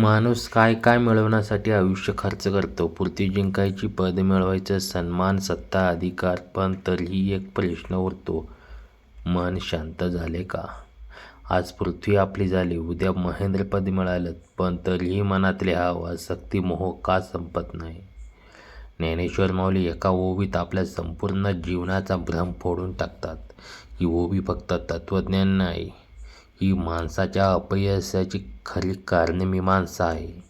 माणूस काय काय मिळवण्यासाठी आयुष्य खर्च करतो? पृथ्वी जिंकायची पद मिळवायचं सन्मान सत्ता अधिकार पण तरीही एक प्रश्न उरतो. मन शांत झाले का? आज पृथ्वी आपली झाली उद्या महेंद्रपद मिळालं पण तरीही मनातले हा शक्ती मोह का संपत नाही? ज्ञानेश्वर माऊली एका ओवीत आपल्या संपूर्ण जीवनाचा भ्रम फोडून टाकतात. ही ओवी फक्त तत्त्वज्ञान नाही ही माणसाच्या अपयशाची खरी कारणमीमांसा आहे.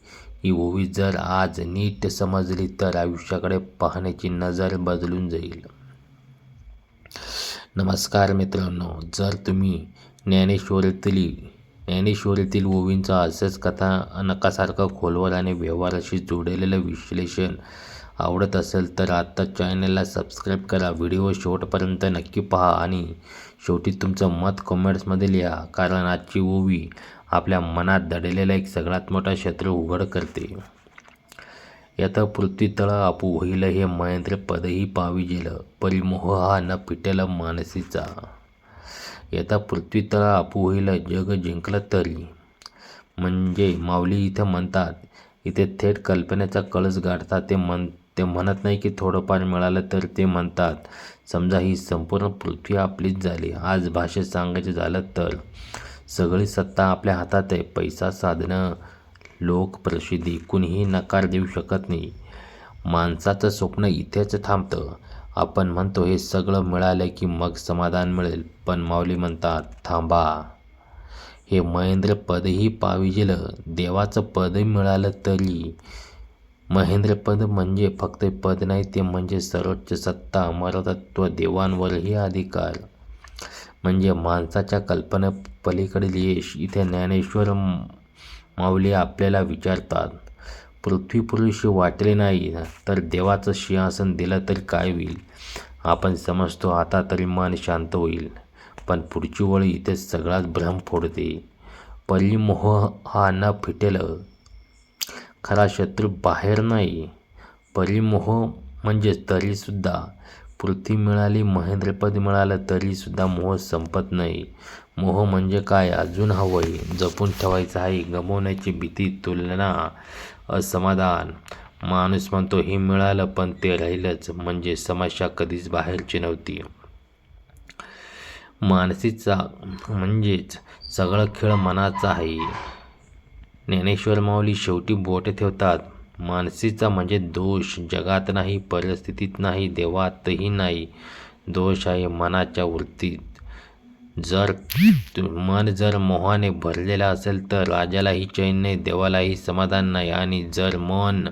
ही ओवी जर आज नीट समजली तर आयुष्याकडे पाहण्याची नजर बदलून जाईल. नमस्कार मित्रांनो जर तुम्ही ज्ञानेश्वरीतली ज्ञानेश्वरीतील ओवींचा असंच कथा नकासारखं खोलवर आणि व्यवहाराशी जोडलेलं विश्लेषण आवडत असेल तर आत्ता चॅनलला सबस्क्राईब करा. व्हिडिओ शेवटपर्यंत नक्की पहा आणि शेवटी तुमचं मत कमेंट्समध्ये लिहा कारण आजची ओवी आपल्या मनात दडलेला एक सगळ्यात मोठा शत्रू उघड करते. यात पृथ्वी तळ आपू होईल हे महेंद्र पदही पाविजेल परिमोह हा न पिटेल मानसीचा. यात पृथ्वी तळ आपू होईल जग जिंकलं तरी. म्हणजे माऊली इथं म्हणतात इथे थेट कल्पनेचा कळस गाठतात. ते म्हण ते म्हणत नाही की थोडंफार मिळालं तर ते म्हणतात समजा ही संपूर्ण पृथ्वी आपलीच झाली. आज भाषेत सांगायचं झालं तर सगळी सत्ता आपल्या हातात आहे. पैसा साधनं लोक प्रसिद्धी कुणीही नकार देऊ शकत नाही. माणसाचं स्वप्न इथेच थांबतं. आपण म्हणतो हे सगळं मिळालं की मग समाधान मिळेल. पण माऊली म्हणतात थांबा. हे महेंद्र पदही पाविजेलं. देवाचं पद मिळालं तरी. महेंद्रपद म्हणजे फक्त पद नाही ते म्हणजे सर्वोच्च सत्ता अमरतत्व देवांवरही अधिकार. म्हणजे माणसाच्या कल्पनेपलीकडील यश. इथे ज्ञानेश्वर माऊली आपल्याला विचारतात पृथ्वी पुरुष वाटले नाही तर देवाचं सिंहासन दिलं तरी काय होईल? आपण समजतो आता तरी मन शांत होईल. पण पुढची वळ इथे सगळाच भ्रम फोडते. परिमोह हा न फिटेल खरा शत्रू बाहेर नाही. परिमोह म्हणजे तरीसुद्धा पृथ्वी मिळाली महेंद्रपद मिळालं तरीसुद्धा मोह संपत नाही. मोह म्हणजे काय? अजून हवंय. जपून ठेवायचं आहे. गमवण्याची भीती तुलना असमाधान. माणूस म्हणतो हे मिळालं पण ते राहिलंच. म्हणजे समस्या कधीच बाहेरची नव्हती. मानसीचा म्हणजेच सगळं खेळ मनाचा आहे. ज्ञानेश्वर माऊली शेवटी बोट ठेवतात. मानसीचा म्हणजे दोष. जगात नाही परिस्थितीत नाही देवातही नाही. दोष आहे मनाच्या वृत्तीत. जर मन जर मोहाने भरलेलं असेल तर राजालाही चैन नाही देवालाही समाधान नाही. आणि जर मन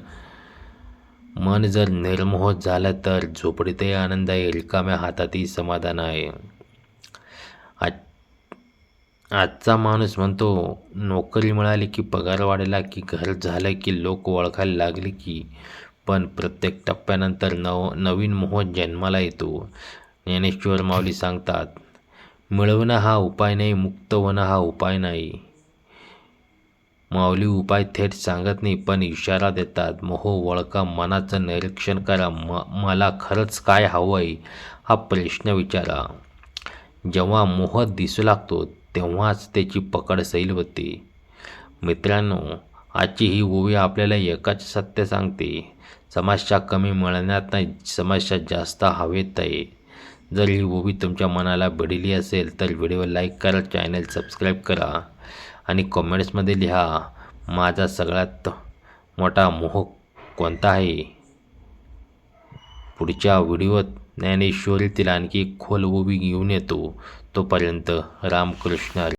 मन जर निर्मोह झालं तर झोपडीतही आनंद आहे रिकाम्या हातातही समाधान आहे. आज आजचा माणूस म्हणतो नोकरी मिळाली की पगार वाढला की घर झालं की लोक ओळखायला लागले की पण प्रत्येक टप्प्यानंतर नव नवीन मोह जन्माला येतो. ज्ञानेश्वर माऊली सांगतात मिळवणं हा उपाय नाही मुक्त होणं हा उपाय नाही. माऊली उपाय थेट सांगत नाही पण इशारा देतात मोह वळका मनाचं निरीक्षण करा म मला खरंच काय हवं आहे हा प्रश्न विचारा. जेव्हा मोह दिसू लागतो तेव्हाच त्याची पकड सैल होते. मित्रांनो आजची ही ओवी आपल्याला एकाच सत्य सांगते. समस्या कमी मिळण्यात नाही समस्या जास्त हवेत आहे. जर ही ओवी तुमच्या मनाला भिडली असेल तर व्हिडिओ लाईक करा चॅनल सबस्क्राईब करा आणि कॉमेंट्समध्ये लिहा माझा सगळ्यात मोठा मोह कोणता आहे? पुढच्या व्हिडिओत ज्ञानेश्वरीतील आणखी खोल ओवी घेऊन येतो. तोपर्यंत रामकृष्ण